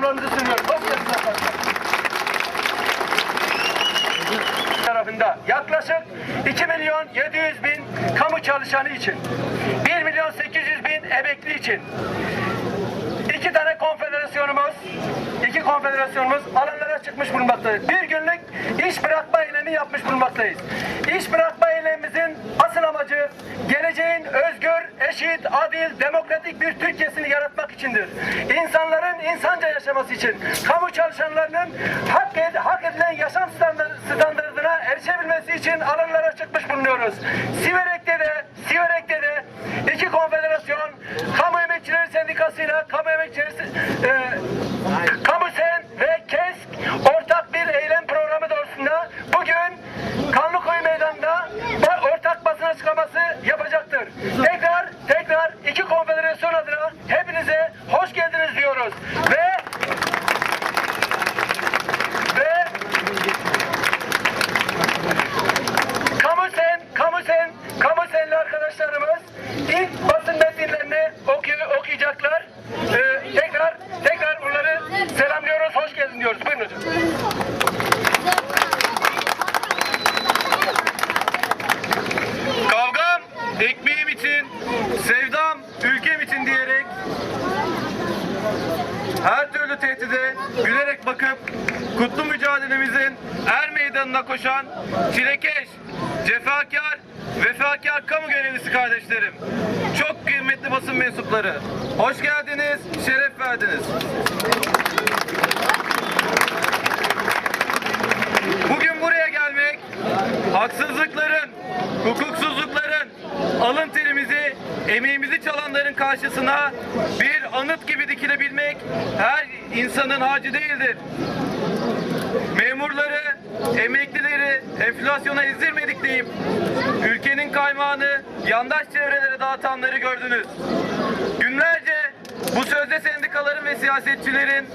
programlarımızı sunuyor. tarafında yaklaşık 2 milyon 700 bin kamu çalışanı için, 1 milyon 800 bin emekli için iki tane konfederasyonumuz, iki konfederasyonumuz alanlar çıkmış bulunmaktayız. Bir günlük iş bırakma eylemi yapmış bulunmaktayız. İş bırakma eylemimizin asıl amacı geleceğin özgür, eşit, adil, demokratik bir Türkiye'sini yaratmak içindir. İnsanların insanca yaşaması için, kamu çalışanlarının hak, ed- hak edilen yaşam standart- standartına erişebilmesi için alanlara çıkmış bulunuyoruz. Siverek'te de, Siverek'te de iki konfederasyon, Kamu Emekçileri Sendikası'yla Kamu Emekçileri e, Kamu Sen ve KESK ortak bir eylem programı doğrultusunda bugün Kanlıkoyu Meydanı'nda ba- ortak basın açıklaması yapacaktır. Tekrar tekrar iki konfederasyon adına hepinize hoş geldiniz diyoruz. Ve ve Kamu Sen, Kamu Sen, Kamu Senli arkadaşlarımız ilk basın metinlerini okuy- okuyacaklar. Ee, tekrar tekrar onları selamlıyoruz, hoş geldin diyoruz. Buyurun hocam. Koşan çilekeş, cefakar, vefakar kamu görevlisi kardeşlerim. Çok kıymetli basın mensupları. Hoş geldiniz, şeref verdiniz. Bugün buraya gelmek, haksızlıkların, hukuksuzlukların, alın terimizi, emeğimizi çalanların karşısına bir anıt gibi dikilebilmek her insanın harcı değildir. Memurları, emeklileri enflasyona ezdirmedik deyip ülkenin kaymağını yandaş çevrelere dağıtanları gördünüz. Günlerce bu sözde sendikaların ve siyasetçilerin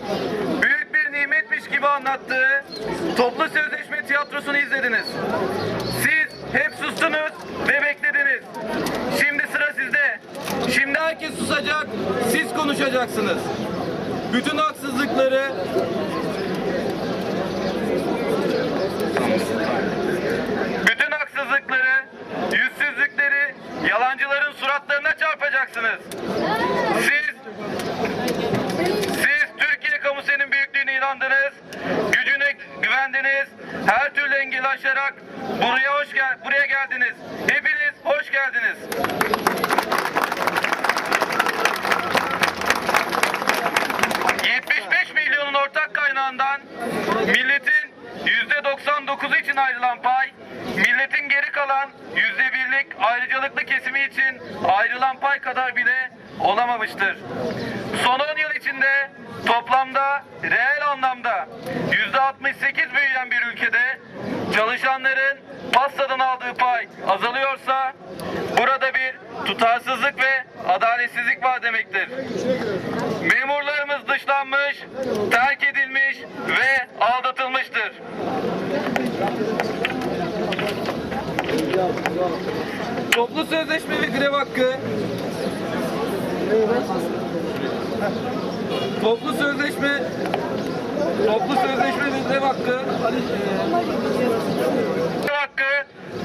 büyük bir nimetmiş gibi anlattığı toplu sözleşme tiyatrosunu izlediniz. Siz hep sustunuz ve beklediniz. Şimdi sıra sizde. Şimdi herkes susacak, siz konuşacaksınız. Bütün haksızlıkları, bütün haksızlıkları, yüzsüzlükleri, yalancıların suratlarına çarpacaksınız. Siz, siz Türkiye kamuseninin büyüklüğüne inandınız, gücüne güvendiniz, her türlü engeli aşarak buraya hoş gel buraya geldiniz. Hepiniz hoş geldiniz. ...75 milyonun ortak kaynağından milletin %99'u için ayrılan pay, milletin geri kalan %1'lik ayrıcalıklı kesimi için ayrılan pay kadar bile olamamıştır. Son 10 yıl içinde toplamda reel anlamda %68 büyüyen bir ülkede çalışanların pastadan aldığı pay azalıyorsa burada bir tutarsızlık ve adaletsizlik var demektir. Memurlarımız dışlanmış, terk edilmiş ve aldatılmıştır. Toplu sözleşme ve grev hakkı Toplu sözleşme Toplu sözleşme ve grev hakkı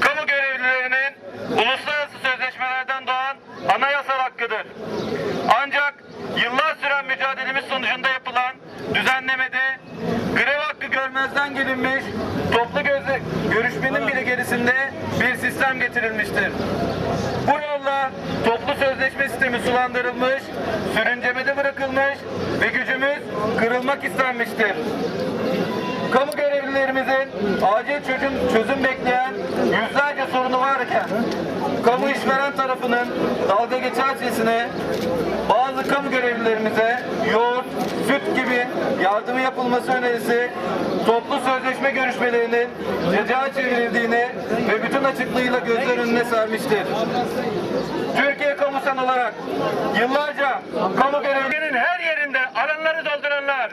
kamu görevlilerinin uluslararası sözleşmelerden doğan anayasal hakkıdır. Ancak yıllar süren mücadelemiz sonucunda yapılan düzenlemede grev hakkı görmezden gelinmiş, toplu gözle, görüşmenin bile gerisinde bir sistem getirilmiştir. Bu yolla toplu sözleşme sistemi sulandırılmış, sürüncemede bırakılmış ve gücümüz kırılmak istenmiştir. Kamu görevlilerimizin acil çözüm, çözüm bekleyen yüzlerce sorunu varken kamu işveren tarafının dalga geçercesine bazı kamu görevlilerimize yoğurt, süt gibi yardımı yapılması önerisi toplu sözleşme görüşmelerinin ceca çevrildiğini ve bütün açıklığıyla gözler önüne sermiştir. Türkiye Kamusan olarak yıllarca kamu görevlileri Ülkenin her yerinde alanları dolduranlar.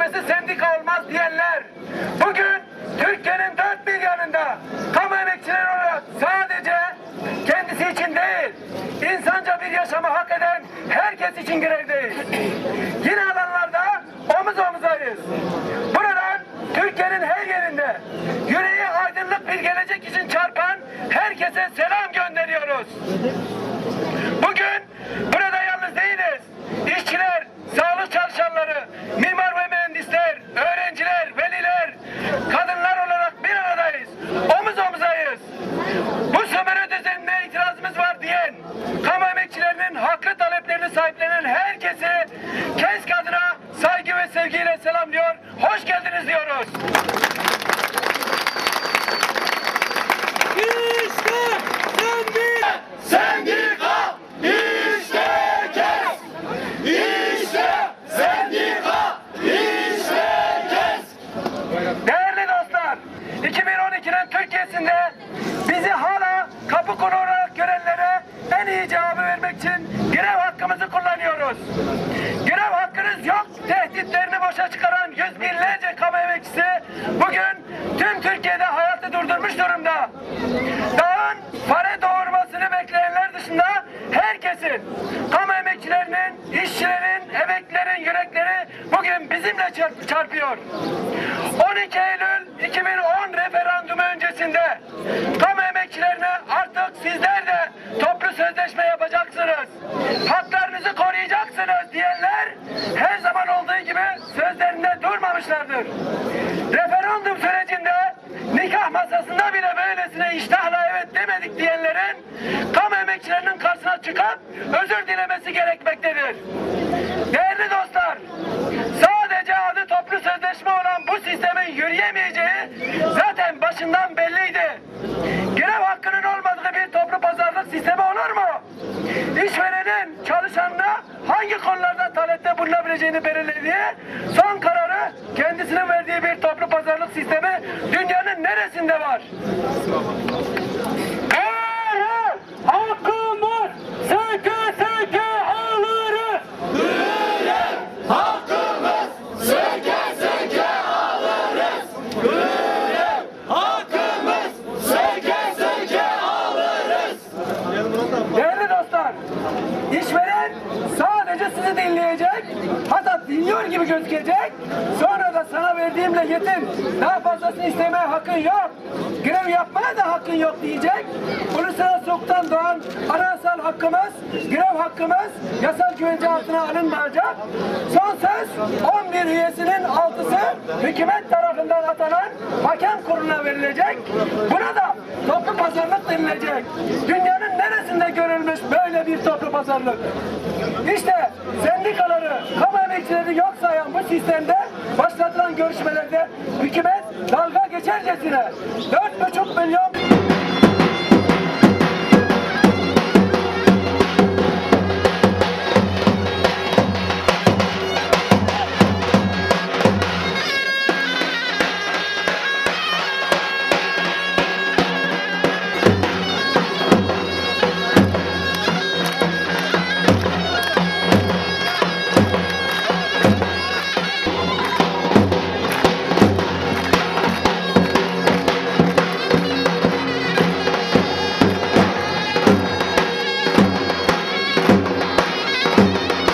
Sözleşmesi sendika olmaz diyenler. Bugün Türkiye'nin dört bir yanında kamu emekçileri olarak sadece kendisi için değil, bir yaşamı hak eden herkes için grevdeyiz. Yine alanlarda omuz omuzayız. Buradan Türkiye'nin her yerinde yüreği aydınlık bir gelecek için çarpan herkese selam gönderiyoruz. Bugün burada yalnız değiliz. İşçiler, sağlık çalışanları, mimar ve mühendisler, öğrenciler, veliler, kadınlar olarak bir aradayız. Omuz omuzayız. Bu sömürü düzenine itirazımız var diyen, kamu emekçilerinin haklı taleplerini sahiplenen herkesi KESK adına saygı ve sevgiyle selamlıyor. Hoş geldiniz diyoruz. İşte sendika, sendika, işte kes. İşte sendika, işte kes. Değerli dostlar, 2012'nin Türkiye'sinde bizi hala kapı konu olarak görenlere en iyi cevabı vermek için grev hakkımızı Grev hakkınız yok tehditlerini boşa çıkaran yüz binlerce kamu emekçisi bugün tüm Türkiye'de hayatı durdurmuş durumda. Dağın fare doğurmasını bekleyenler dışında herkesin, kamu emekçilerinin, işçilerin, emeklilerin yürekleri bugün bizimle çarp- çarpıyor. 12 Eylül 2010 sizler de toplu sözleşme yapacaksınız. Haklarınızı koruyacaksınız diyenler her zaman olduğu gibi sözlerinde durmamışlardır. Referandum sürecinde nikah masasında bile böylesine iştahla evet demedik diyenlerin kamu emekçilerinin karşısına çıkıp özür dilemesi gerekmektedir. Değerli dostlar, sadece adı toplu sözleşme olan bu sistemin yürüyemeyeceği zaten başından belliydi. Grev hakkının olmadığı İşverenin çalışanına hangi konularda talepte bulunabileceğini belirlediği son kararı kendisinin verdiği bir toplu pazarlık sistemi dünyanın neresinde var? Gözükecek, sonra da sana verdiğimle yetin, daha fazlasını istemeye hakkın yok, grev yapmaya da hakkın yok diyecek, uluslararası hukuktan doğan anayasal hakkımız, grev hakkımız yasal güvence altına alınmayacak, son söz 11 üyesinin altısı hükümet tarafından atanan hakem kuruluna verilecek, buna da toplu pazarlık denilecek. Dünyanın neresinde görülmüş böyle bir toplu pazarlık? İşte sendikaları, emekçileri yok sayan bu sistemde başlatılan görüşmelerde hükümet dalga geçercesine 4,5 milyon